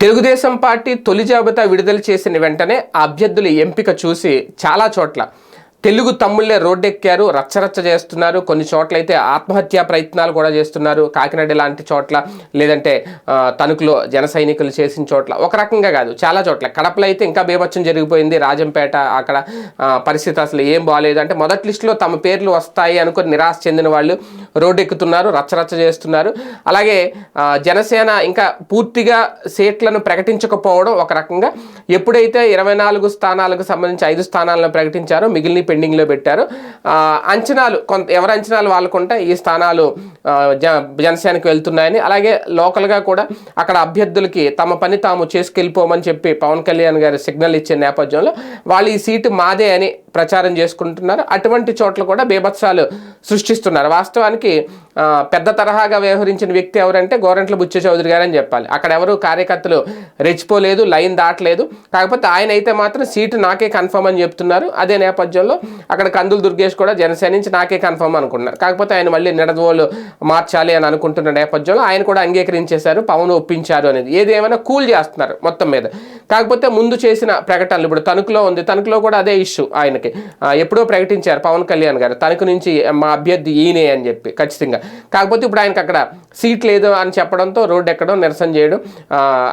Telugu Desam party తొలి జాబితా విడుదల చేసిన వెంటనే అభ్యర్థుల ఎంపిక చూసి చాలా చోట్ల తెలుగు తమ్ముళ్ళే రోడ్డెక్కారు రచ్చరచ్చ చేస్తున్నారు. కొన్ని చోట్ల అయితే ఆత్మహత్యా ప్రయత్నాలు కూడా చేస్తున్నారు. కాకినాడ లాంటి చోట్ల లేదంటే తణుకులో జన సైనికులు చేసిన చోట్ల. ఒక రకంగా కాదు చాలా చోట్ల. కడపలో అయితే ఇంకా బీభత్సం జరిగిపోయింది. రాజంపేట అక్కడ పరిస్థితి అసలు ఏం బాగాలేదు అంటే మొదటి లిస్టులో తమ పేర్లు వస్తాయి అనుకుని నిరాశ చెందిన వాళ్ళు రోడ్డెక్కుతున్నారు రచ్చరచ్చ చేస్తున్నారు. అలాగే జనసేన ఇంకా పూర్తిగా సీట్లను ప్రకటించకపోవడం ఒక రకంగా ఎప్పుడైతే ఇరవై నాలుగు స్థానాలకు సంబంధించి ఐదు స్థానాలను ప్రకటించారో మిగిలిన పెండింగ్లో పెట్టారు. అంచనాలు కొంత ఎవరి అంచనాలు వాళ్ళకుంటే ఈ స్థానాలు జ జనసేనకు వెళ్తున్నాయని అలాగే లోకల్గా కూడా అక్కడ అభ్యర్థులకి తమ పని తాము చేసుకెళ్ళిపోమని చెప్పి పవన్ కళ్యాణ్ గారు సిగ్నల్ ఇచ్చే నేపథ్యంలో వాళ్ళు ఈ సీటు మాదే అని ప్రచారం చేసుకుంటున్నారు. అటువంటి చోట్ల కూడా బీభత్సాలు సృష్టిస్తున్నారు. వాస్తవానికి పెద్ద తరహాగా వ్యవహరించిన వ్యక్తి ఎవరంటే గోరంట్ల బుచ్చ చౌదరి గారు అని చెప్పాలి. అక్కడ ఎవరు కార్యకర్తలు రెచ్చిపోలేదు లైన్ దాటలేదు. కాకపోతే ఆయన అయితే మాత్రం సీటు నాకే కన్ఫర్మ్ అని చెప్తున్నారు. అదే నేపథ్యంలో అక్కడ కందులు దుర్గేష్ కూడా జనసేన నుంచి నాకే కన్ఫర్మ్ అనుకుంటున్నారు. కాకపోతే ఆయన మళ్ళీ నిడదవోలు మార్చాలి అని అనుకుంటున్న నేపథ్యంలో ఆయన కూడా అంగీకరించేశారు పవన్ ఒప్పించారు అనేది. ఏదేమైనా కూల్ చేస్తున్నారు మొత్తం మీద. కాకపోతే ముందు చేసిన ప్రకటనలు ఇప్పుడు తణుకులో ఉంది. తణుకులో కూడా అదే ఇష్యూ ఆయన ఆ, ఎప్పుడో ప్రకటించారు పవన్ కళ్యాణ్ గారు. తనకు నుంచి మా అభ్యర్థి ఈయనే అని చెప్పి ఖచ్చితంగా. కాకపోతే ఇప్పుడు ఆయనకు అక్కడ సీట్ లేదు అని చెప్పడంతో రోడ్డు ఎక్కడం నిరసన చేయడం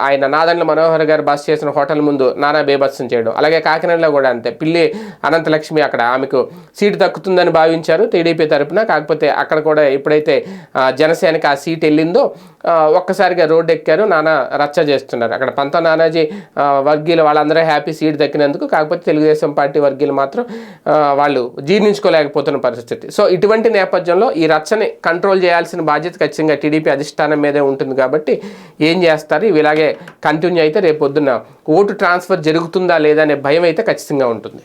ఆయన నాదండ్ల మనోహర్ గారు బస్ చేసిన హోటల్ ముందు నానా బేబత్సం చేయడం. అలాగే కాకినాడలో కూడా అంతే. పిల్లి అనంతలక్ష్మి అక్కడ ఆమెకు సీటు దక్కుతుందని భావించారు టీడీపీ తరఫున కాకపోతే అక్కడ కూడా ఎప్పుడైతే జనసేనకి ఆ సీట్ వెళ్ళిందో ఒక్కసారిగా రోడ్డు ఎక్కారు. నానా రచ్చ చేస్తున్నారు. అక్కడ పంత నానాజీ వర్గీయులు వాళ్ళందరూ హ్యాపీ సీట్ దక్కినందుకు. కాకపోతే తెలుగుదేశం పార్టీ వర్గీయులు మాత్రం మాత్రం వాళ్ళు జీర్ణించుకోలేకపోతున్న పరిస్థితి. సో ఇటువంటి నేపథ్యంలో ఈ రచ్చని కంట్రోల్ చేయాల్సిన బాధ్యత ఖచ్చితంగా టీడీపీ అధిష్టానం మీదే ఉంటుంది కాబట్టి ఏం చేస్తారు? ఇవి ఇలాగే కంటిన్యూ అయితే రేపొద్దున ఓటు ట్రాన్స్ఫర్ జరుగుతుందా లేదా అనే భయం అయితే ఖచ్చితంగా ఉంటుంది.